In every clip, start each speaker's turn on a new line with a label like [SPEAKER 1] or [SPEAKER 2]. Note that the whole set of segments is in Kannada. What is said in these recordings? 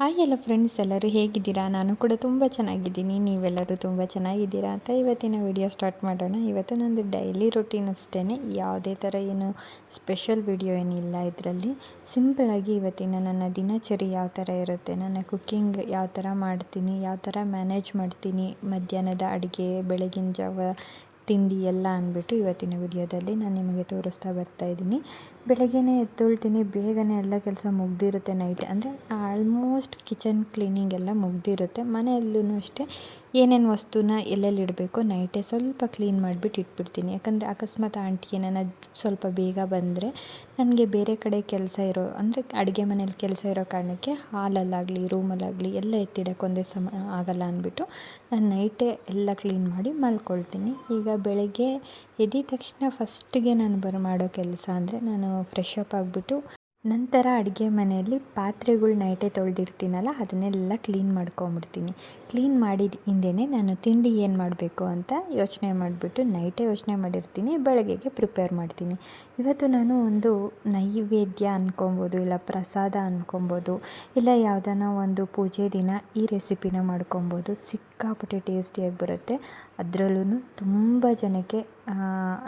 [SPEAKER 1] ಹಾಯ್ ಎಲ್ಲ ಫ್ರೆಂಡ್ಸ್ ಎಲ್ಲರೂ ಹೇಗಿದ್ದೀರಾ? ನಾನು ಕೂಡ ತುಂಬ ಚೆನ್ನಾಗಿದ್ದೀನಿ. ನೀವೆಲ್ಲರೂ ತುಂಬ ಚೆನ್ನಾಗಿದ್ದೀರಾ ಅಂತ ಇವತ್ತಿನ ವಿಡಿಯೋ ಸ್ಟಾರ್ಟ್ ಮಾಡೋಣ. ಇವತ್ತು ನಂದು ಡೈಲಿ ರೊಟೀನ್ ಅಷ್ಟೇ ಯಾವುದೇ ಥರ ಏನು ಸ್ಪೆಷಲ್ ವಿಡಿಯೋ ಏನಿಲ್ಲ ಇದರಲ್ಲಿ. ಸಿಂಪಲಾಗಿ ಇವತ್ತಿನ ನನ್ನ ದಿನಚರಿ ಯಾವ ಥರ ಇರುತ್ತೆ? ನನ್ನ ಕುಕ್ಕಿಂಗ್ ಯಾವ ಥರ ಮಾಡ್ತೀನಿ? ಯಾವ ಥರ ಮ್ಯಾನೇಜ್ ಮಾಡ್ತೀನಿ? ಮಧ್ಯಾಹ್ನದ ಅಡುಗೆ, ಬೆಳಗಿನ ಜಾವ ತಿಂಡಿ ಎಲ್ಲ ಅಂದ್ಬಿಟ್ಟು ಇವತ್ತಿನ ವಿಡಿಯೋದಲ್ಲಿ ನಾನು ನಿಮಗೆ ತೋರಿಸ್ತಾ ಬರ್ತಾ ಇದ್ದೀನಿ. ಬೆಳಗ್ಗೆನೇ ಎದ್ದೊಳ್ತೀನಿ. ಬೇಗನೆ ಎಲ್ಲ ಕೆಲಸ ಮುಗ್ದಿರುತ್ತೆ ನೈಟ್. ಅಂದರೆ ಆಲ್ಮೋಸ್ಟ್ ಕಿಚನ್ ಕ್ಲೀನಿಂಗ್ ಎಲ್ಲ ಮುಗ್ದಿರುತ್ತೆ. ಮನೆಯಲ್ಲೂ ಅಷ್ಟೇ. ಏನೇನು ವಸ್ತುನ ಎಲ್ಲೆಲ್ಲಿ ಇಡಬೇಕು? ನೈಟೇ ಸ್ವಲ್ಪ ಕ್ಲೀನ್ ಮಾಡಿಬಿಟ್ಟು ಇಟ್ಬಿಡ್ತೀನಿ. ಯಾಕಂದರೆ ಅಕಸ್ಮಾತ್ ಆಂಟಿ ಏನಾನ ಸ್ವಲ್ಪ ಬೇಗ ಬಂದರೆ ನನಗೆ ಬೇರೆ ಕಡೆ ಕೆಲಸ ಇರೋ, ಅಂದರೆ ಅಡುಗೆ ಮನೇಲಿ ಕೆಲಸ ಇರೋ ಕಾರಣಕ್ಕೆ ಹಾಲಲ್ಲಾಗಲಿ ರೂಮಲ್ಲಾಗಲಿ ಎಲ್ಲ ಎತ್ತಿಡಕ್ಕೆ ಒಂದೇ ಸಮ, ಆಗಲ್ಲ ಅಂದ್ಬಿಟ್ಟು ನಾನು ನೈಟೇ ಎಲ್ಲ ಕ್ಲೀನ್ ಮಾಡಿ ಮಲ್ಕೊಳ್ತೀನಿ. ಈಗ ಬೆಳಗ್ಗೆ ಎದ್ದ ತಕ್ಷಣ ಫಸ್ಟಿಗೆ ನಾನು ಬರ, ಮಾಡೋ ಕೆಲಸ ಅಂದರೆ ನಾನು ಫ್ರೆಶ್ ಅಪ್ ಆಗಿಬಿಟ್ಟು ನಂತರ ಅಡುಗೆ ಮನೆಯಲ್ಲಿ ಪಾತ್ರೆಗಳು ನೈಟೇ ತೊಳೆದಿರ್ತೀನಲ್ಲ, ಅದನ್ನೆಲ್ಲ ಕ್ಲೀನ್ ಮಾಡ್ಕೊಂಬಿಡ್ತೀನಿ. ಕ್ಲೀನ್ ಮಾಡಿದ ಹಿಂದೆಯೇ ನಾನು ತಿಂಡಿ ಏನು ಮಾಡಬೇಕು ಅಂತ ಯೋಚನೆ ಮಾಡಿಬಿಟ್ಟು ನೈಟೇ ಯೋಚನೆ ಮಾಡಿರ್ತೀನಿ, ಬೆಳಗ್ಗೆಗೆ ಪ್ರಿಪೇರ್ ಮಾಡ್ತೀನಿ. ಇವತ್ತು ನಾನು ಒಂದು ನೈವೇದ್ಯ ಅಂದ್ಕೊಬೋದು ಇಲ್ಲ ಪ್ರಸಾದ ಅಂದ್ಕೊಬೋದು ಇಲ್ಲ ಯಾವುದಾನ ಒಂದು ಪೂಜೆ ದಿನ ಈ ರೆಸಿಪಿನ ಮಾಡ್ಕೊಬೋದು. ಸಿಕ್ಕಾಪಟ್ಟೆ ಟೇಸ್ಟಿಯಾಗಿ ಬರುತ್ತೆ. ಅದರಲ್ಲೂ ತುಂಬ ಜನಕ್ಕೆ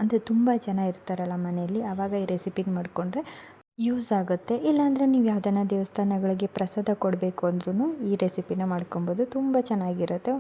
[SPEAKER 1] ಅಂದರೆ ತುಂಬ ಜನ ಇರ್ತಾರಲ್ಲ ಮನೆಯಲ್ಲಿ ಆವಾಗ ಈ ರೆಸಿಪಿನ ಮಾಡಿಕೊಂಡ್ರೆ ಯೂಸ್ ಆಗುತ್ತೆ. ಇಲ್ಲಾಂದರೆ ನೀವು ಯಾವ್ದಾನ ದೇವಸ್ಥಾನಗಳಿಗೆ ಪ್ರಸಾದ ಕೊಡಬೇಕು ಅಂದ್ರೂ ಈ ರೆಸಿಪಿನ ಮಾಡ್ಕೊಬೋದು. ತುಂಬ ಚೆನ್ನಾಗಿರುತ್ತೆ.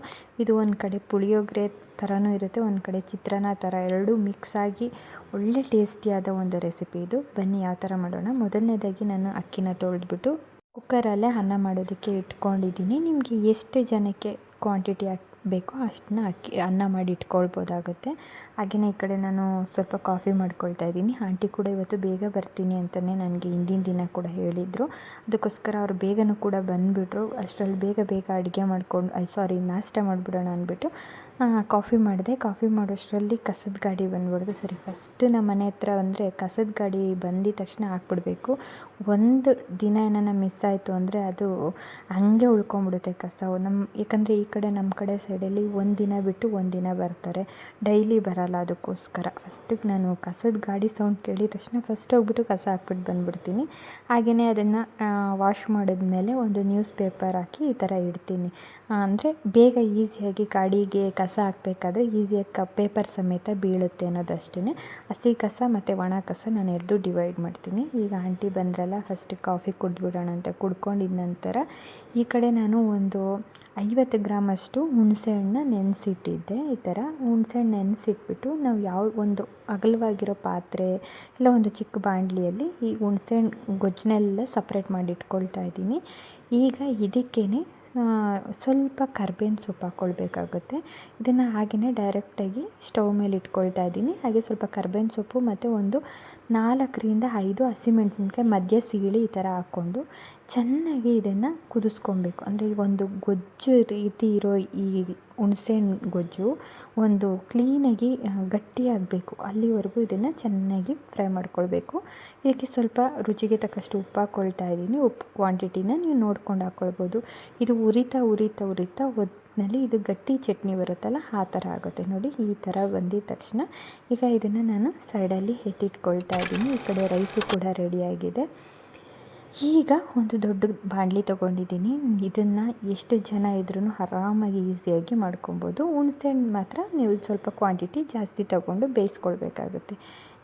[SPEAKER 1] ಇದು ಒಂದು ಕಡೆ ಪುಳಿಯೋಗರೆ ಥರನೂ ಇರುತ್ತೆ. ಒಂದು ಕಡೆ ಚಿತ್ರಾನ್ನ ಥರ ಎರಡೂ ಮಿಕ್ಸ್ ಆಗಿ ಒಳ್ಳೆ ಟೇಸ್ಟಿಯಾದ ಒಂದು ರೆಸಿಪಿ ಇದು. ಬನ್ನಿ ಯಾವ ಥರ ಮಾಡೋಣ. ಮೊದಲನೇದಾಗಿ ನಾನು ಅಕ್ಕಿನ ತೊಳೆದ್ಬಿಟ್ಟು ಕುಕ್ಕರಲ್ಲೇ ಅನ್ನ ಮಾಡೋದಕ್ಕೆ ಇಟ್ಕೊಂಡಿದ್ದೀನಿ. ನಿಮಗೆ ಎಷ್ಟು ಜನಕ್ಕೆ ಕ್ವಾಂಟಿಟಿ ಹಾಕಿ ಬೇಕೋ ಅಷ್ಟನ್ನ ಅಕ್ಕಿ ಅನ್ನ ಮಾಡಿ ಇಟ್ಕೊಳ್ಬೋದಾಗುತ್ತೆ. ಹಾಗೆಯೇ ಈ ಕಡೆ ನಾನು ಸ್ವಲ್ಪ ಕಾಫಿ ಮಾಡ್ಕೊಳ್ತಾ ಇದ್ದೀನಿ. ಆಂಟಿ ಕೂಡ ಇವತ್ತು ಬೇಗ ಬರ್ತೀನಿ ಅಂತಲೇ ನನಗೆ ಹಿಂದಿನ ದಿನ ಕೂಡ ಹೇಳಿದರು. ಅದಕ್ಕೋಸ್ಕರ ಅವ್ರು ಬೇಗನೂ ಕೂಡ ಬಂದುಬಿಟ್ರು. ಅಷ್ಟರಲ್ಲಿ ಬೇಗ ಬೇಗ ಅಡುಗೆ ಮಾಡ್ಕೊಂಡು ಸಾರಿ ನಾಷ್ಟ ಮಾಡಿಬಿಡೋಣ ಅಂದ್ಬಿಟ್ಟು ಕಾಫಿ ಮಾಡಿದೆ. ಕಾಫಿ ಮಾಡೋಷ್ಟರಲ್ಲಿ ಕಸದ ಗಾಡಿ ಬಂದ್ಬಿಡ್ತು. ಸರಿ ಫಸ್ಟ್ ನಮ್ಮ ಮನೆ ಹತ್ರ ಅಂದರೆ ಕಸದ ಗಾಡಿ ಬಂದಿದ ತಕ್ಷಣ ಹಾಕ್ಬಿಡ್ಬೇಕು. ಒಂದು ದಿನ ಏನಾನ ಮಿಸ್ ಆಯಿತು ಅಂದರೆ ಅದು ಹಂಗೆ ಉಳ್ಕೊಂಬಿಡುತ್ತೆ ಕಸ. ನಮ್ಮ ಯಾಕಂದರೆ ಈ ಕಡೆ ನಮ್ಮ ಕಡೆ ಸೈಡಲ್ಲಿ ಒಂದಿನ ದಿನ ಬಿಟ್ಟು ಒಂದಿನ ದಿನ ಬರ್ತಾರೆ. ಡೈಲಿ ಬರಲ್ಲ ಅದಕ್ಕೋಸ್ಕರ. ಫಸ್ಟಿಗೆ ನಾನು ಕಸದ ಗಾಡಿ ಸೌಂಡ್ ಕೇಳಿದ ತಕ್ಷಣ ಫಸ್ಟ್ ಹೋಗ್ಬಿಟ್ಟು ಕಸ ಹಾಕ್ಬಿಟ್ಟು ಬಂದುಬಿಡ್ತೀನಿ. ಹಾಗೆಯೇ ಅದನ್ನು ವಾಶ್ ಮಾಡಿದ ಮೇಲೆ ಒಂದು ನ್ಯೂಸ್ ಪೇಪರ್ ಹಾಕಿ ಈ ಥರ ಇಡ್ತೀನಿ. ಅಂದರೆ ಬೇಗ ಈಸಿಯಾಗಿ ಗಾಡಿಗೆ ಕಸ ಹಾಕಬೇಕಾದ್ರೆ ಈಸಿಯಾಗಿ ಕ ಪೇಪರ್ ಸಮೇತ ಬೀಳುತ್ತೆ ಅನ್ನೋದಷ್ಟೇ ಹಸಿ ಕಸ ಮತ್ತು ಒಣ ಕಸ ನಾನು ಎರಡು ಡಿವೈಡ್ ಮಾಡ್ತೀನಿ. ಈಗ ಆಂಟಿ ಬಂದ್ರಲ್ಲ ಫಸ್ಟ್ ಕಾಫಿ ಕುಡಿದ್ಬಿಡೋಣ ಅಂತ ಕುಡ್ಕೊಂಡಿದ ನಂತರ ಈ ಕಡೆ ನಾನು ಒಂದು ಐವತ್ತು ಗ್ರಾಮಷ್ಟು ಹುಣಸೆಹಣ್ಣ ನೆನೆಸಿಟ್ಟಿದ್ದೆ. ಈ ಥರ ಹುಣಸೆಹಣ್ಣು ನೆನೆಸಿಟ್ಬಿಟ್ಟು ನಾವು ಯಾವ ಒಂದು ಅಗಲವಾಗಿರೋ ಪಾತ್ರೆ ಇಲ್ಲ ಒಂದು ಚಿಕ್ಕ ಬಾಣಲಿಯಲ್ಲಿ ಈ ಹುಣಸೆಹಣ್ಣು ಗೊಜ್ಜನ್ನೆಲ್ಲ ಸಪ್ರೇಟ್ ಮಾಡಿ ಇಟ್ಕೊಳ್ತಾ ಇದ್ದೀನಿ. ಈಗ ಇದಕ್ಕೇ ಸ್ವಲ್ಪ ಕರ್ಬೇವಿನ ಸೊಪ್ಪು ಹಾಕ್ಕೊಳ್ಬೇಕಾಗುತ್ತೆ. ಇದನ್ನು ಹಾಗೆಯೇ ಡೈರೆಕ್ಟಾಗಿ ಸ್ಟವ್ ಮೇಲೆ ಇಟ್ಕೊಳ್ತಾ ಇದ್ದೀನಿ. ಹಾಗೆ ಸ್ವಲ್ಪ ಕರ್ಬೇವಿನ ಸೊಪ್ಪು ಮತ್ತು ಒಂದು ನಾಲ್ಕರಿಂದ ಐದು ಹಸಿಮೆಣಸಿನ್ಕಾಯಿ, ಮಧ್ಯ ಸೀಳಿ ಈ ಥರ ಹಾಕ್ಕೊಂಡು ಚೆನ್ನಾಗಿ ಇದನ್ನು ಕುದಿಸ್ಕೊಬೇಕು ಅಂದರೆ ಒಂದು ಗೊಜ್ಜು ರೀತಿ ಇರೋ ಈ ಹುಣಸೆಹಣ್ಣು ಗೊಜ್ಜು ಒಂದು ಕ್ಲೀನಾಗಿ ಗಟ್ಟಿಯಾಗಬೇಕು. ಅಲ್ಲಿವರೆಗೂ ಇದನ್ನು ಚೆನ್ನಾಗಿ ಫ್ರೈ ಮಾಡ್ಕೊಳ್ಬೇಕು. ಇದಕ್ಕೆ ಸ್ವಲ್ಪ ರುಚಿಗೆ ತಕ್ಕಷ್ಟು ಉಪ್ಪು ಹಾಕ್ಕೊಳ್ತಾ ಇದ್ದೀನಿ. ಉಪ್ಪು ಕ್ವಾಂಟಿಟಿನ ನೀವು ನೋಡ್ಕೊಂಡು ಹಾಕ್ಕೊಳ್ಬೋದು ಇದು ಉರಿತಾ ಉರಿತಾ ಉರಿತಾ ಒಟ್ಟಿನಲ್ಲಿ ಇದು ಗಟ್ಟಿ ಚಟ್ನಿ ಬರುತ್ತಲ್ಲ, ಆ ಥರ ಆಗುತ್ತೆ. ನೋಡಿ, ಈ ಥರ ಬಂದಿದ ತಕ್ಷಣ ಈಗ ಇದನ್ನು ನಾನು ಸೈಡಲ್ಲಿ ಎತ್ತಿಟ್ಕೊಳ್ತಾ ಇದ್ದೀನಿ. ಈ ಕಡೆ ರೈಸು ಕೂಡ ರೆಡಿಯಾಗಿದೆ ಈಗ ಒಂದು ದೊಡ್ಡ ಬಾಣಲಿ ತೊಗೊಂಡಿದ್ದೀನಿ. ಇದನ್ನು ಎಷ್ಟು ಜನ ಇದ್ರೂ ಆರಾಮಾಗಿ ಈಸಿಯಾಗಿ ಮಾಡ್ಕೊಬೋದು. ಹುಣ್ಸೆಹಣ್ಣು ಮಾತ್ರ ನೀವು ಸ್ವಲ್ಪ ಕ್ವಾಂಟಿಟಿ ಜಾಸ್ತಿ ತಗೊಂಡು ಬೇಯಿಸ್ಕೊಳ್ಬೇಕಾಗುತ್ತೆ.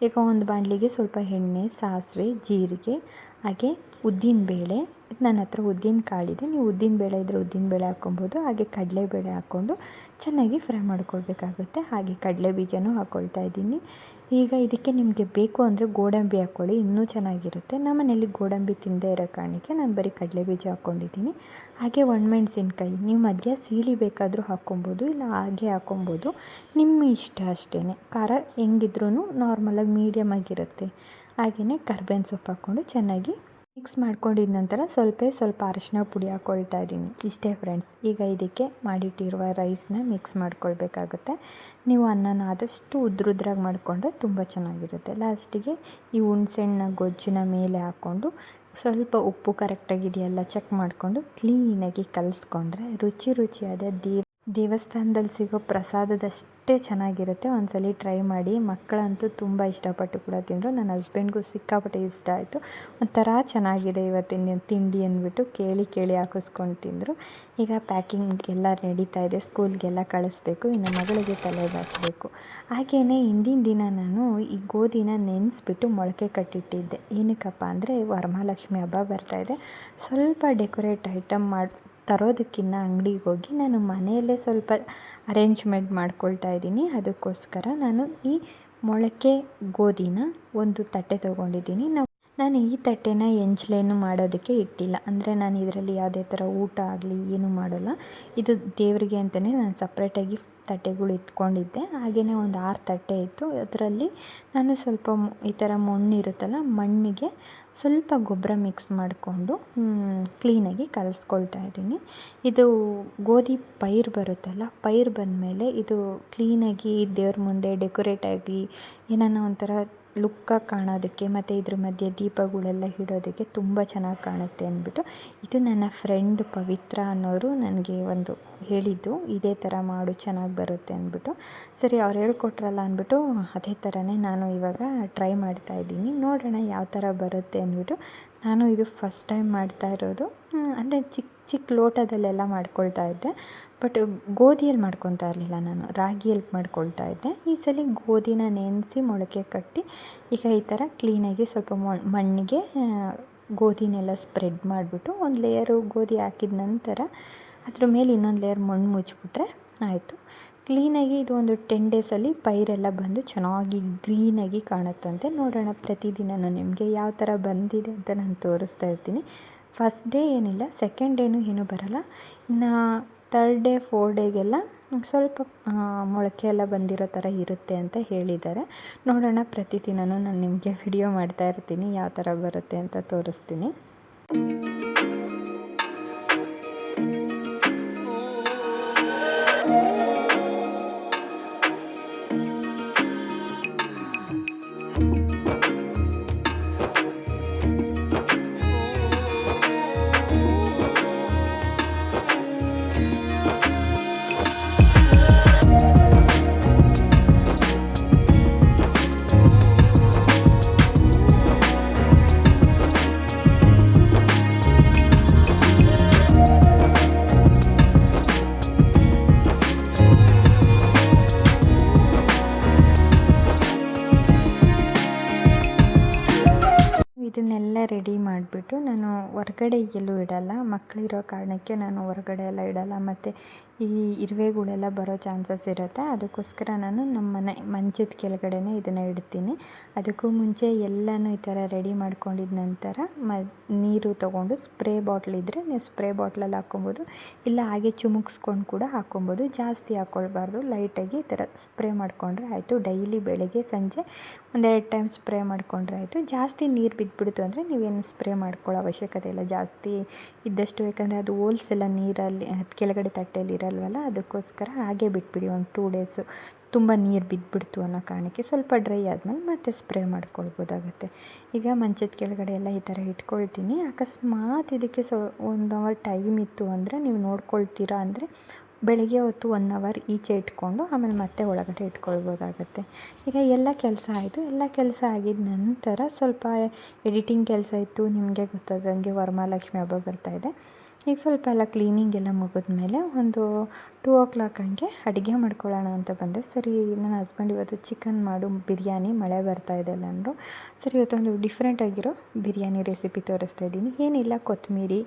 [SPEAKER 1] ಈಗ ಒಂದು ಬಾಣಲಿಗೆ ಸ್ವಲ್ಪ ಎಣ್ಣೆ, ಸಾಸಿವೆ, ಜೀರಿಗೆ, ಹಾಗೆ ಉದ್ದಿನಬೇಳೆ ನನ್ನ ಹತ್ರ ಉದ್ದಿನ ಕಾಳಿದೆ ನೀವು ಉದ್ದಿನಬೇಳೆ ಇದ್ದರೆ ಉದ್ದಿನಬೇಳೆ ಹಾಕ್ಕೊಬೋದು. ಹಾಗೆ ಕಡಲೆಬೇಳೆ ಹಾಕ್ಕೊಂಡು ಚೆನ್ನಾಗಿ ಫ್ರೈ ಮಾಡ್ಕೊಳ್ಬೇಕಾಗುತ್ತೆ. ಹಾಗೆ ಕಡಲೆ ಬೀಜನೂ ಹಾಕ್ಕೊಳ್ತಾ ಇದ್ದೀನಿ. ಈಗ ಇದಕ್ಕೆ ನಿಮಗೆ ಬೇಕು ಅಂದರೆ ಗೋಡಂಬಿ ಹಾಕ್ಕೊಳ್ಳಿ ಇನ್ನೂ ಚೆನ್ನಾಗಿರುತ್ತೆ. ನಮ್ಮ ಮನೇಲಿ ಗೋಡಂಬಿ ತಿಂದೇ ಇರೋ ಕಾರಣಕ್ಕೆ ನಾನು ಬರೀ ಕಡಲೆ ಬೀಜ ಹಾಕ್ಕೊಂಡಿದ್ದೀನಿ. ಹಾಗೆ ಒಣಮೆಣ್ಸಿನ್ಕಾಯಿ, ನೀವು ಮಧ್ಯ ಸೀಳಿ ಬೇಕಾದರೂ ಹಾಕ್ಕೊಬೋದು, ಇಲ್ಲ ಹಾಗೆ ಹಾಕ್ಕೊಬೋದು. ನಿಮ್ಮ ಇಷ್ಟ ಅಷ್ಟೇ ಖಾರ ಹೆಂಗಿದ್ರೂ ನಾರ್ಮಲಾಗಿ ಮೀಡಿಯಮ್ ಆಗಿರುತ್ತೆ. ಹಾಗೆಯೇ ಕರ್ಬೇವಿನ ಸೊಪ್ಪು ಹಾಕ್ಕೊಂಡು ಚೆನ್ನಾಗಿ ಮಿಕ್ಸ್ ಮಾಡ್ಕೊಂಡಿದ ನಂತರ ಸ್ವಲ್ಪ ಸ್ವಲ್ಪ ಅರಿಶಿನ ಪುಡಿ ಹಾಕ್ಕೊಳ್ತಾ ಇದ್ದೀನಿ. ಇಷ್ಟೇ ಫ್ರೆಂಡ್ಸ್ ಈಗ ಇದಕ್ಕೆ ಮಾಡಿಟ್ಟಿರುವ ರೈಸ್ನ ಮಿಕ್ಸ್ ಮಾಡ್ಕೊಳ್ಬೇಕಾಗುತ್ತೆ. ನೀವು ಅನ್ನನ ಆದಷ್ಟು ಉದ್ರುದ್ರಾಗಿ ಮಾಡಿಕೊಂಡ್ರೆ ತುಂಬ ಚೆನ್ನಾಗಿರುತ್ತೆ. ಲಾಸ್ಟಿಗೆ ಈ ಹುಣ್ಸೆಣ್ಣ ಗೊಜ್ಜಿನ ಮೇಲೆ ಹಾಕ್ಕೊಂಡು ಸ್ವಲ್ಪ ಉಪ್ಪು ಕರೆಕ್ಟಾಗಿದೆಯಲ್ಲ ಚೆಕ್ ಮಾಡಿಕೊಂಡು ಕ್ಲೀನಾಗಿ ಕಲಿಸ್ಕೊಂಡ್ರೆ ರುಚಿ ರುಚಿಯಾದ ದೇವ್ ದೇವಸ್ಥಾನದಲ್ಲಿ ಸಿಗೋ ಪ್ರಸಾದದಷ್ಟು ಅಷ್ಟೇ ಚೆನ್ನಾಗಿರುತ್ತೆ. ಒಂದ್ಸಲಿ ಟ್ರೈ ಮಾಡಿ. ಮಕ್ಕಳಂತೂ ತುಂಬ ಇಷ್ಟಪಟ್ಟು ಕೂಡ ತಿಂದರು. ನನ್ನ ಹಸ್ಬೆಂಡ್ಗೂ ಸಿಕ್ಕಾಪಟ್ಟೆ ಇಷ್ಟ ಆಯಿತು. ಒಂಥರ ಚೆನ್ನಾಗಿದೆ ಇವತ್ತಿನ ತಿಂಡಿ ಅಂದ್ಬಿಟ್ಟು ಕೇಳಿ ಕೇಳಿ ಹಾಕಿಸ್ಕೊಂಡು ತಿಂದರು. ಈಗ ಪ್ಯಾಕಿಂಗ್ ಎಲ್ಲ ನಡೀತಾ ಇದೆ. ಸ್ಕೂಲ್ಗೆಲ್ಲ ಕಳಿಸ್ಬೇಕು. ಇನ್ನು ಮಗಳಿಗೆ ತಲೆ ಬಾಚಬೇಕು ಹಾಗೆಯೇ ಹಿಂದಿನ ದಿನ ನಾನು ಈ ಗೋಧಿನ ನೆನೆಸ್ಬಿಟ್ಟು ಮೊಳಕೆ ಕಟ್ಟಿಟ್ಟಿದ್ದೆ. ಏನಕ್ಕಪ್ಪ ಅಂದರೆ ವರಮಹಾಲಕ್ಷ್ಮಿ ಹಬ್ಬ ಬರ್ತಾಯಿದೆ ಸ್ವಲ್ಪ ಡೆಕೋರೇಟ್ ಐಟಮ್ ಮಾಡಿ ತರೋದಕ್ಕಿಂತ ಅಂಗಡಿಗೆ ಹೋಗಿ ನಾನು ಮನೆಯಲ್ಲೇ ಸ್ವಲ್ಪ ಅರೇಂಜ್ಮೆಂಟ್ ಮಾಡ್ಕೊಳ್ತಾ ಇದ್ದೀನಿ. ಅದಕ್ಕೋಸ್ಕರ ನಾನು ಈ ಮೊಳಕೆ ಗೋಧಿನ ಒಂದು ತಟ್ಟೆ ತೊಗೊಂಡಿದ್ದೀನಿ. ನಾವು, ನಾನು ಈ ತಟ್ಟೆನ ಎಂಚ್ಲೇನು ಮಾಡೋದಕ್ಕೆ ಇಟ್ಟಿಲ್ಲ. ಅಂದರೆ ನಾನು ಇದರಲ್ಲಿ ಯಾವುದೇ ಥರ ಊಟ ಆಗಲಿ ಏನೂ ಮಾಡೋಲ್ಲ. ಇದು ದೇವರಿಗೆ ಅಂತಲೇ ನಾನು ಸಪ್ರೇಟಾಗಿ ತಟ್ಟೆಗಳು ಇಟ್ಕೊಂಡಿದ್ದೆ. ಹಾಗೆಯೇ ಒಂದು ಆರು ತಟ್ಟೆ ಇತ್ತು. ಅದರಲ್ಲಿ ನಾನು ಸ್ವಲ್ಪ ಈ ಥರ ಮಣ್ಣು ಇರುತ್ತಲ್ಲ, ಮಣ್ಣಿಗೆ ಸ್ವಲ್ಪ ಗೊಬ್ಬರ ಮಿಕ್ಸ್ ಮಾಡಿಕೊಂಡು ಕ್ಲೀನಾಗಿ ಕಲಸ್ಕೊಳ್ತಾ ಇದ್ದೀನಿ. ಇದು ಗೋಧಿ ಪೈರು ಬರುತ್ತಲ್ಲ, ಪೈರು ಬಂದಮೇಲೆ ಇದು ಕ್ಲೀನಾಗಿ ದೇವ್ರ ಮುಂದೆ ಡೆಕೋರೇಟ್ ಆಗಿ ಏನಾನ ಒಂಥರ ಲುಕ್ಕಾಗಿ ಕಾಣೋದಕ್ಕೆ ಮತ್ತು ಇದ್ರ ಮಧ್ಯೆ ದೀಪಗಳೆಲ್ಲ ಇಡೋದಕ್ಕೆ ತುಂಬ ಚೆನ್ನಾಗಿ ಕಾಣುತ್ತೆ ಅಂದ್ಬಿಟ್ಟು ಇದು ನನ್ನ ಫ್ರೆಂಡ್ ಪವಿತ್ರ ಅನ್ನೋರು ನನಗೆ ಒಂದು ಹೇಳಿದ್ದು, ಇದೇ ಥರ ಮಾಡು, ಚೆನ್ನಾಗಿ ಬರುತ್ತೆ ಅಂದ್ಬಿಟ್ಟು. ಸರಿ, ಅವ್ರು ಹೇಳ್ಕೊಟ್ರಲ್ಲ ಅಂದ್ಬಿಟ್ಟು ಅದೇ ಥರನೇ ನಾನು ಇವಾಗ ಟ್ರೈ ಮಾಡ್ತಾ ಇದ್ದೀನಿ. ನೋಡೋಣ ಯಾವ ಥರ ಬರುತ್ತೆ ಅಂದ್ಬಿಟ್ಟು ನಾನು ಇದು ಫಸ್ಟ್ ಟೈಮ್ ಮಾಡ್ತಾ ಇರೋದು. ಅಂದರೆ ಚಿಕ್ಕ ಚಿಕ್ಕ ಲೋಟದಲ್ಲೆಲ್ಲ ಮಾಡ್ಕೊಳ್ತಾ ಇದ್ದೆ. ಬಟ್ ಗೋಧಿಯಲ್ಲಿ ಮಾಡ್ಕೊತಾ ಇರಲಿಲ್ಲ ನಾನು. ರಾಗಿಯಲ್ಲಿ ಮಾಡ್ಕೊಳ್ತಾ ಇದ್ದೆ. ಈ ಸಲ ಗೋಧಿನ ನೆನೆಸಿ ಮೊಳಕೆ ಕಟ್ಟಿ ಈಗ ಈ ಥರ ಕ್ಲೀನಾಗಿ ಸ್ವಲ್ಪ ಮಣ್ಣಿಗೆ ಗೋಧಿನೆಲ್ಲ ಸ್ಪ್ರೆಡ್ ಮಾಡಿಬಿಟ್ಟು ಒಂದು ಲೇಯರು ಗೋಧಿ ಹಾಕಿದ ನಂತರ ಅದ್ರ ಮೇಲೆ ಇನ್ನೊಂದು ಲೇಯರ್ ಮಣ್ಣು ಮುಚ್ಚಿಬಿಟ್ರೆ ಆಯಿತು. ಕ್ಲೀನಾಗಿ ಇದು ಒಂದು ಟೆನ್ ಡೇಸಲ್ಲಿ ಪೈರೆಲ್ಲ ಬಂದು ಚೆನ್ನಾಗಿ ಗ್ರೀನಾಗಿ ಕಾಣುತ್ತಂತೆ. ನೋಡೋಣ ಪ್ರತಿದಿನವೂ ನಿಮಗೆ ಯಾವ ಥರ ಬಂದಿದೆ ಅಂತ ನಾನು ತೋರಿಸ್ತಾ ಇರ್ತೀನಿ. ಫಸ್ಟ್ ಡೇ ಏನಿಲ್ಲ ಸೆಕೆಂಡ್ ಡೇನೂ ಏನೂ ಬರಲ್ಲ. ಇನ್ನು ತರ್ಡ್ ಡೇ ಫೋರ್ ಡೇಗೆಲ್ಲ ಸ್ವಲ್ಪ ಮೊಳಕೆ ಎಲ್ಲ ಬಂದಿರೋ ಥರ ಇರುತ್ತೆ ಅಂತ ಹೇಳಿದ್ದಾರೆ. ನೋಡೋಣ ಪ್ರತಿದಿನವೂ ನಾನು ನಿಮಗೆ ವಿಡಿಯೋ ಮಾಡ್ತಾ ಇರ್ತೀನಿ, ಯಾವ ಥರ ಬರುತ್ತೆ ಅಂತ ತೋರಿಸ್ತೀನಿ. ಇದನ್ನೆಲ್ಲ ರೆಡಿ ಮಾಡಿಬಿಟ್ಟು ನಾನು ಹೊರ್ಗಡೆ ಎಲ್ಲೂ ಇಡಲ್ಲ. ಮಕ್ಕಳಿರೋ ಕಾರಣಕ್ಕೆ ನಾನು ಹೊರಗಡೆ ಎಲ್ಲ ಇಡಲ್ಲ. ಮತ್ತು ಈ ಇರುವೆಗಳೆಲ್ಲ ಬರೋ ಚಾನ್ಸಸ್ ಇರುತ್ತೆ. ಅದಕ್ಕೋಸ್ಕರ ನಾನು ನಮ್ಮ ಮನೆ, ಮಂಚದ ಕೆಳಗಡೆನೇ ಇದನ್ನು ಇಡ್ತೀನಿ. ಅದಕ್ಕೂ ಮುಂಚೆ ಎಲ್ಲನೂ ಈ ಥರ ರೆಡಿ ಮಾಡ್ಕೊಂಡಿದ ನಂತರ ಮ, ನೀರು ತೊಗೊಂಡು ಸ್ಪ್ರೇ ಬಾಟ್ಲ್ ಇದ್ದರೆ ನೀವು ಸ್ಪ್ರೇ ಬಾಟ್ಲಲ್ಲಿ ಹಾಕ್ಕೊಬೋದು. ಇಲ್ಲ ಹಾಗೆ ಚುಮುಕ್ಸ್ಕೊಂಡು ಕೂಡ ಹಾಕ್ಕೊಬೋದು. ಜಾಸ್ತಿ ಹಾಕ್ಕೊಳ್ಬಾರ್ದು. ಲೈಟಾಗಿ ಈ ಥರ ಸ್ಪ್ರೇ ಮಾಡಿಕೊಂಡ್ರೆ ಆಯಿತು. ಡೈಲಿ ಬೆಳಗ್ಗೆ ಸಂಜೆ ಒಂದೆರಡು ಟೈಮ್ ಸ್ಪ್ರೇ ಮಾಡಿಕೊಂಡ್ರೆ ಆಯಿತು. ಜಾಸ್ತಿ ನೀರು ಬಿದ್ದುಬಿಡ್ತು ಅಂದರೆ ನೀವೇನು ಸ್ಪ್ರೇ ಮಾಡ್ಕೊಳ್ಳೋ ಅವಶ್ಯಕತೆ ಇಲ್ಲ. ಜಾಸ್ತಿ ಇದ್ದಷ್ಟು ಯಾಕಂದರೆ ಅದು ಹೋಲ್ಸ್ ಎಲ್ಲ ನೀರಲ್ಲಿ, ಅದು ಕೆಳಗಡೆ ತಟ್ಟೆಯಲ್ಲಿ ಇರಲ್ವಲ್ಲ, ಅದಕ್ಕೋಸ್ಕರ ಹಾಗೆ ಬಿಟ್ಬಿಡಿ. ಒಂದು ಟೂ ಡೇಸು ತುಂಬ ನೀರು ಬಿದ್ದುಬಿಡ್ತು ಅನ್ನೋ ಕಾರಣಕ್ಕೆ ಸ್ವಲ್ಪ ಡ್ರೈ ಆದಮೇಲೆ ಮತ್ತೆ ಸ್ಪ್ರೇ ಮಾಡ್ಕೊಳ್ಬೋದಾಗುತ್ತೆ. ಈಗ ಮಂಚದ ಕೆಳಗಡೆ ಎಲ್ಲ ಈ ಥರ ಇಟ್ಕೊಳ್ತೀನಿ. ಅಕಸ್ಮಾತ್ ಇದಕ್ಕೆ ಸೊ, ಒಂದು ಅವರ್ ಟೈಮ್ ಇತ್ತು ಅಂದರೆ ನೀವು ನೋಡ್ಕೊಳ್ತೀರಾ ಅಂದರೆ ಬೆಳಗ್ಗೆ ಹೊತ್ತು ಒನ್ ಅವರ್ ಈಚೆ ಇಟ್ಕೊಂಡು ಆಮೇಲೆ ಮತ್ತೆ ಒಳಗಡೆ ಇಟ್ಕೊಳ್ಬೋದಾಗುತ್ತೆ. ಈಗ ಎಲ್ಲ ಕೆಲಸ ಆಯಿತು. ಎಲ್ಲ ಕೆಲಸ ಆಗಿದ ನಂತರ ಸ್ವಲ್ಪ ಎಡಿಟಿಂಗ್ ಕೆಲಸ ಇತ್ತು. ನಿಮಗೆ ಗೊತ್ತಾದಂಗೆ ವರಮಹಾಲಕ್ಷ್ಮಿ ಹಬ್ಬ ಬರ್ತಾಯಿದೆ ಈಗ ಸ್ವಲ್ಪ ಎಲ್ಲ ಕ್ಲೀನಿಂಗ್ ಎಲ್ಲ ಮುಗಿದ್ಮೇಲೆ ಒಂದು ಟೂ ಓ ಕ್ಲಾಕ್ ಹಂಗೆ ಅಡುಗೆ ಮಾಡ್ಕೊಳ್ಳೋಣ ಅಂತ ಬಂದೆ. ಸರಿ, ನನ್ನ ಹಸ್ಬೆಂಡ್ ಇವತ್ತು ಚಿಕನ್ ಮಾಡು, ಬಿರಿಯಾನಿ, ಮಳೆ ಬರ್ತಾ ಇದೆ ಅಂದರು ಸರಿ, ಇವತ್ತೊಂದು ಡಿಫ್ರೆಂಟ್ ಆಗಿರೋ ಬಿರಿಯಾನಿ ರೆಸಿಪಿ ತೋರಿಸ್ತಾ ಇದ್ದೀನಿ. ಏನಿಲ್ಲ ಕೊತ್ತಂಬರಿ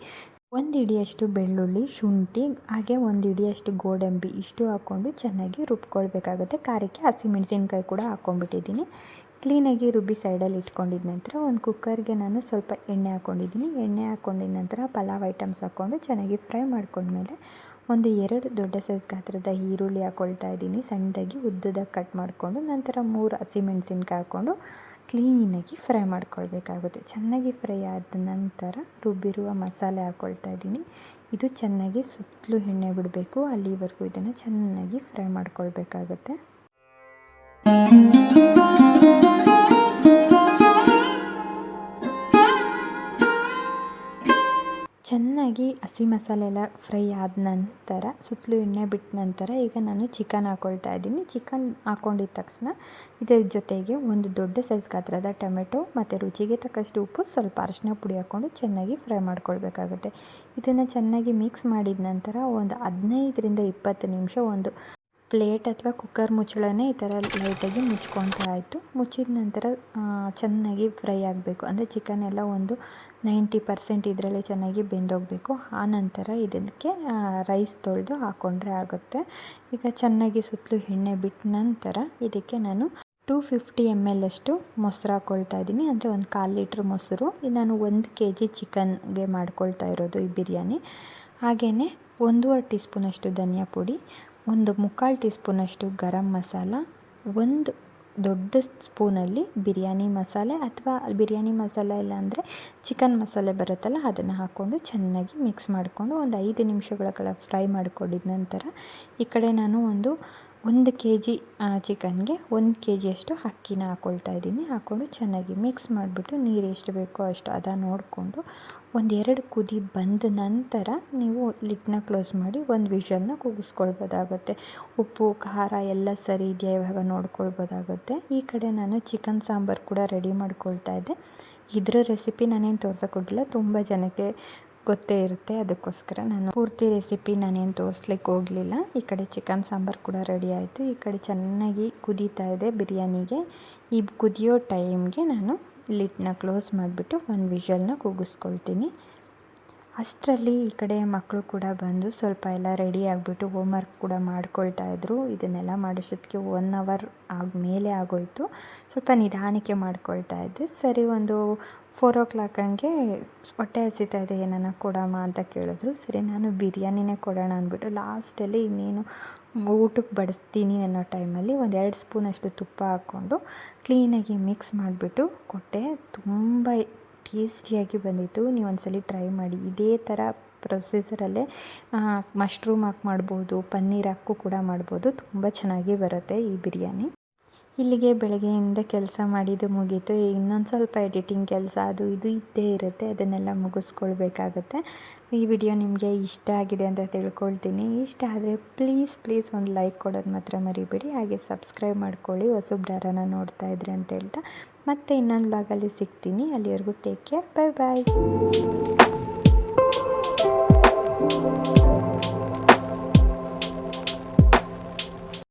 [SPEAKER 1] ಒಂದು ಹಿಡಿಯಷ್ಟು ಬೆಳ್ಳುಳ್ಳಿ, ಶುಂಠಿ, ಹಾಗೆ ಒಂದು ಹಿಡಿಯಷ್ಟು ಗೋಡಂಬಿ, ಇಷ್ಟು ಹಾಕ್ಕೊಂಡು ಚೆನ್ನಾಗಿ ರುಬ್ಕೊಳ್ಬೇಕಾಗುತ್ತೆ. ಖಾರಕ್ಕೆ ಹಸಿಮೆಣ್ಸಿನ್ಕಾಯಿ ಕೂಡ ಹಾಕ್ಕೊಂಡ್ಬಿಟ್ಟಿದ್ದೀನಿ ಕ್ಲೀನಾಗಿ ರುಬ್ಬಿ ಸೈಡಲ್ಲಿ ಇಟ್ಕೊಂಡಿದ್ದ ನಂತರ ಒಂದು ಕುಕ್ಕರ್ಗೆ ನಾನು ಸ್ವಲ್ಪ ಎಣ್ಣೆ ಹಾಕ್ಕೊಂಡಿದ್ದೀನಿ ಎಣ್ಣೆ ಹಾಕ್ಕೊಂಡಿದ್ದ ನಂತರ ಪಲಾವ್ ಐಟಮ್ಸ್ ಹಾಕ್ಕೊಂಡು ಚೆನ್ನಾಗಿ ಫ್ರೈ ಮಾಡ್ಕೊಂಡ್ಮೇಲೆ ಒಂದು ಎರಡು ದೊಡ್ಡ ಸೈಜ್ ಗಾತ್ರದ ಈರುಳ್ಳಿ ಹಾಕ್ಕೊಳ್ತಾ ಇದ್ದೀನಿ. ಸಣ್ಣದಾಗಿ ಉದ್ದದಾಗಿ ಕಟ್ ಮಾಡಿಕೊಂಡು ನಂತರ ಮೂರು ಹಸಿಮೆಣ್ಸಿನ್ಕಾಯಿ ಹಾಕ್ಕೊಂಡು ಕ್ಲೀನಾಗಿ ಫ್ರೈ ಮಾಡ್ಕೊಳ್ಬೇಕಾಗುತ್ತೆ. ಚೆನ್ನಾಗಿ ಫ್ರೈ ಆದ ನಂತರ ರುಬ್ಬಿರುವ ಮಸಾಲೆ ಹಾಕ್ಕೊಳ್ತಾ ಇದ್ದೀನಿ. ಇದು ಚೆನ್ನಾಗಿ ಸುತ್ತಲೂ ಎಣ್ಣೆ ಬಿಡಬೇಕು. ಅಲ್ಲಿವರೆಗೂ ಇದನ್ನು ಚೆನ್ನಾಗಿ ಫ್ರೈ ಮಾಡ್ಕೊಳ್ಬೇಕಾಗುತ್ತೆ. ಚೆನ್ನಾಗಿ ಹಸಿ ಮಸಾಲೆ ಎಲ್ಲ ಫ್ರೈ ಆದ ನಂತರ, ಸುತ್ತಲೂ ಎಣ್ಣೆ ಬಿಟ್ಟ ನಂತರ ಈಗ ನಾನು ಚಿಕನ್ ಹಾಕ್ಕೊಳ್ತಾ ಇದ್ದೀನಿ. ಚಿಕನ್ ಹಾಕ್ಕೊಂಡಿದ್ದ ತಕ್ಷಣ ಇದರ ಜೊತೆಗೆ ಒಂದು ದೊಡ್ಡ ಸೈಜ್ ಗಾತ್ರದ ಟೊಮೆಟೊ ಮತ್ತು ರುಚಿಗೆ ತಕ್ಕಷ್ಟು ಉಪ್ಪು, ಸ್ವಲ್ಪ ಅರಿಶಿನ ಪುಡಿ ಹಾಕ್ಕೊಂಡು ಚೆನ್ನಾಗಿ ಫ್ರೈ ಮಾಡ್ಕೊಳ್ಬೇಕಾಗುತ್ತೆ. ಇದನ್ನು ಚೆನ್ನಾಗಿ ಮಿಕ್ಸ್ ಮಾಡಿದ ನಂತರ ಒಂದು ಹದಿನೈದರಿಂದ ಇಪ್ಪತ್ತು ನಿಮಿಷ ಒಂದು ಪ್ಲೇಟ್ ಅಥವಾ ಕುಕ್ಕರ್ ಮುಚ್ಚಳನೇ ಈ ಥರ ಲೈಟಾಗಿ ಮುಚ್ಕೊಳ್ತಾ ಆಯಿತು ಮುಚ್ಚಿದ ನಂತರ ಚೆನ್ನಾಗಿ ಫ್ರೈ ಆಗಬೇಕು. ಅಂದರೆ ಚಿಕನ್ ಎಲ್ಲ ಒಂದು ನೈಂಟಿ ಪರ್ಸೆಂಟ್ ಇದರಲ್ಲೇ ಚೆನ್ನಾಗಿ ಬೆಂದೋಗಬೇಕು. ಆ ನಂತರ ಇದಕ್ಕೆ ರೈಸ್ ತೊಳೆದು ಹಾಕ್ಕೊಂಡ್ರೆ ಆಗುತ್ತೆ. ಈಗ ಚೆನ್ನಾಗಿ ಸುತ್ತಲೂ ಎಣ್ಣೆ ಬಿಟ್ಟ ನಂತರ ಇದಕ್ಕೆ ನಾನು ಟೂ ಫಿಫ್ಟಿ ಎಂ ಎಲ್ ಅಷ್ಟು ಮೊಸರು ಹಾಕ್ಕೊಳ್ತಾ ಇದ್ದೀನಿ. ಅಂದರೆ ಒಂದು ಕಾಲು ಲೀಟ್ರ್ ಮೊಸರು. ಇದು ನಾನು ಒಂದು ಕೆ ಜಿ ಚಿಕನ್ಗೆ ಮಾಡ್ಕೊಳ್ತಾ ಇರೋದು ಈ ಬಿರಿಯಾನಿ. ಹಾಗೆಯೇ ಒಂದೂವರೆ ಟೀ ಸ್ಪೂನಷ್ಟು ಧನಿಯಾ ಪುಡಿ ಒಂದು ಮುಕ್ಕಾಲು ಟೀ ಸ್ಪೂನಷ್ಟು ಗರಂ ಮಸಾಲ, ಒಂದು ದೊಡ್ಡ ಸ್ಪೂನಲ್ಲಿ ಬಿರಿಯಾನಿ ಮಸಾಲೆ ಅಥವಾ ಬಿರಿಯಾನಿ ಮಸಾಲೆ ಇಲ್ಲ ಅಂದರೆ ಚಿಕನ್ ಮಸಾಲೆ ಬರುತ್ತಲ್ಲ, ಅದನ್ನು ಹಾಕ್ಕೊಂಡು ಚೆನ್ನಾಗಿ ಮಿಕ್ಸ್ ಮಾಡಿಕೊಂಡು ಒಂದು ಐದು ನಿಮಿಷಗಳ ಕಾಲ ಫ್ರೈ ಮಾಡಿಕೊಂಡಿದ ನಂತರ ಈ ಕಡೆ ನಾನು ಒಂದು ಒಂದು ಕೆ ಜಿ ಚಿಕನ್ಗೆ ಒಂದು ಕೆ ಜಿಯಷ್ಟು ಅಕ್ಕಿನ ಹಾಕ್ಕೊಳ್ತಾ ಇದ್ದೀನಿ. ಹಾಕ್ಕೊಂಡು ಚೆನ್ನಾಗಿ ಮಿಕ್ಸ್ ಮಾಡಿಬಿಟ್ಟು ನೀರು ಎಷ್ಟು ಬೇಕೋ ಅಷ್ಟು ಅದ ನೋಡಿಕೊಂಡು ಒಂದೆರಡು ಕುದಿ ಬಂದ ನಂತರ ನೀವು ಲಿಡ್ನ ಕ್ಲೋಸ್ ಮಾಡಿ ಒಂದು ವಿಷಲ್ನ ಕೂಗಿಸ್ಕೊಳ್ಬೋದಾಗುತ್ತೆ. ಉಪ್ಪು, ಖಾರ ಎಲ್ಲ ಸರಿ ಇದೆಯಾ ಇವಾಗ ನೋಡ್ಕೊಳ್ಬೋದಾಗುತ್ತೆ. ಈ ಕಡೆ ನಾನು ಚಿಕನ್ ಸಾಂಬಾರು ಕೂಡ ರೆಡಿ ಮಾಡ್ಕೊಳ್ತಾ ಇದ್ದೆ. ಇದರ ರೆಸಿಪಿ ನಾನೇನು ತೋರ್ಸೋಕೆ ಹೋಗಿಲ್ಲ. ತುಂಬ ಜನಕ್ಕೆ ಗೊತ್ತೇ ಇರುತ್ತೆ. ಅದಕ್ಕೋಸ್ಕರ ನಾನು ಪೂರ್ತಿ ರೆಸಿಪಿ ನಾನೇನು ತೋರಿಸ್ಲಿಕ್ಕೆ ಹೋಗಲಿಲ್ಲ. ಈ ಕಡೆ ಚಿಕನ್ ಸಾಂಬಾರು ಕೂಡ ರೆಡಿ ಆಯಿತು. ಈ ಕಡೆ ಚೆನ್ನಾಗಿ ಕುದೀತಾ ಇದೆ ಬಿರಿಯಾನಿಗೆ. ಈ ಕುದಿಯೋ ಟೈಮ್ಗೆ ನಾನು ಲಿಡ್ನ ಕ್ಲೋಸ್ ಮಾಡಿಬಿಟ್ಟು ಒಂದು ವಿಷಲ್ನ ಕೂಗಿಸ್ಕೊಳ್ತೀನಿ ಅಷ್ಟರಲ್ಲಿ ಈ ಕಡೆ ಮಕ್ಕಳು ಕೂಡ ಬಂದು ಸ್ವಲ್ಪ ಎಲ್ಲ ರೆಡಿ ಆಗಿಬಿಟ್ಟು ಹೋಮ್ವರ್ಕ್ ಕೂಡ ಮಾಡ್ಕೊಳ್ತಾ ಇದ್ರು. ಇದನ್ನೆಲ್ಲ ಮಾಡಿಸೋದಕ್ಕೆ ಒನ್ ಅವರ್ ಆಗ, ಮೇಲೆ ಆಗೋಯಿತು. ಸ್ವಲ್ಪ ನಿಧಾನಕ್ಕೆ ಮಾಡ್ಕೊಳ್ತಾ ಇದ್ದೆ. ಸರಿ, ಒಂದು ಫೋರ್ ಓ ಕ್ಲಾಕ್ ಹಂಗೆ ಹೊಟ್ಟೆ ಹಸಿತಾ ಇದೆ ಏನನ್ನ ಕೊಡಮ್ಮ ಅಂತ ಕೇಳಿದ್ರು. ಸರಿ, ನಾನು ಬಿರಿಯಾನಿನೇ ಕೊಡೋಣ ಅಂದ್ಬಿಟ್ಟು ಲಾಸ್ಟಲ್ಲಿ ಇನ್ನೇನು ಊಟಕ್ಕೆ ಬಡಿಸ್ತೀನಿ ಅನ್ನೋ ಟೈಮಲ್ಲಿ ಒಂದು ಎರಡು ಸ್ಪೂನಷ್ಟು ತುಪ್ಪ ಹಾಕ್ಕೊಂಡು ಕ್ಲೀನಾಗಿ ಮಿಕ್ಸ್ ಮಾಡಿಬಿಟ್ಟು ಕೊಟ್ಟೆ. ತುಂಬ ಟೇಸ್ಟಿಯಾಗಿ ಬಂದಿತ್ತು. ನೀವು ಒಂದ್ಸಲ ಟ್ರೈ ಮಾಡಿ. ಇದೇ ಥರ ಪ್ರೊಸೀಜರಲ್ಲೇ ಮಶ್ರೂಮ್ ಹಾಕಿ ಮಾಡ್ಬೋದು, ಪನ್ನೀರ್ ಹಾಕು ಕೂಡ ಮಾಡ್ಬೋದು. ತುಂಬ ಚೆನ್ನಾಗಿ ಬರುತ್ತೆ ಈ ಬಿರಿಯಾನಿ. ಇಲ್ಲಿಗೆ ಬೆಳಗ್ಗೆಯಿಂದ ಕೆಲಸ ಮಾಡಿದ್ದು ಮುಗೀತು. ಇನ್ನೊಂದು ಸ್ವಲ್ಪ ಎಡಿಟಿಂಗ್ ಕೆಲಸ ಅದು ಇದು ಇದ್ದೇ ಇರುತ್ತೆ. ಅದನ್ನೆಲ್ಲ ಮುಗಿಸ್ಕೊಳ್ಬೇಕಾಗತ್ತೆ. ಈ ವಿಡಿಯೋ ನಿಮಗೆ ಇಷ್ಟ ಆಗಿದೆ ಅಂತ ತಿಳ್ಕೊಳ್ತೀನಿ. ಇಷ್ಟ ಆದರೆ ಪ್ಲೀಸ್ ಪ್ಲೀಸ್ ಒಂದು ಲೈಕ್ ಕೊಡೋದು ಮಾತ್ರ ಮರಿಬೇಡಿ. ಹಾಗೆ ಸಬ್ಸ್ಕ್ರೈಬ್ ಮಾಡ್ಕೊಳ್ಳಿ. ಹೊಸಬ್ರಾರನ ನೋಡ್ತಾ ಇದ್ರೆ ಅಂತ ಹೇಳ್ತಾ. ಮತ್ತೆ ಇನ್ನೊಂದು ಭಾಗಲ್ಲಿ ಸಿಗ್ತೀನಿ. ಅಲ್ಲಿವರೆಗೂ ಟೇಕ್ ಕೇರ್ ಬೈ ಬಾಯ್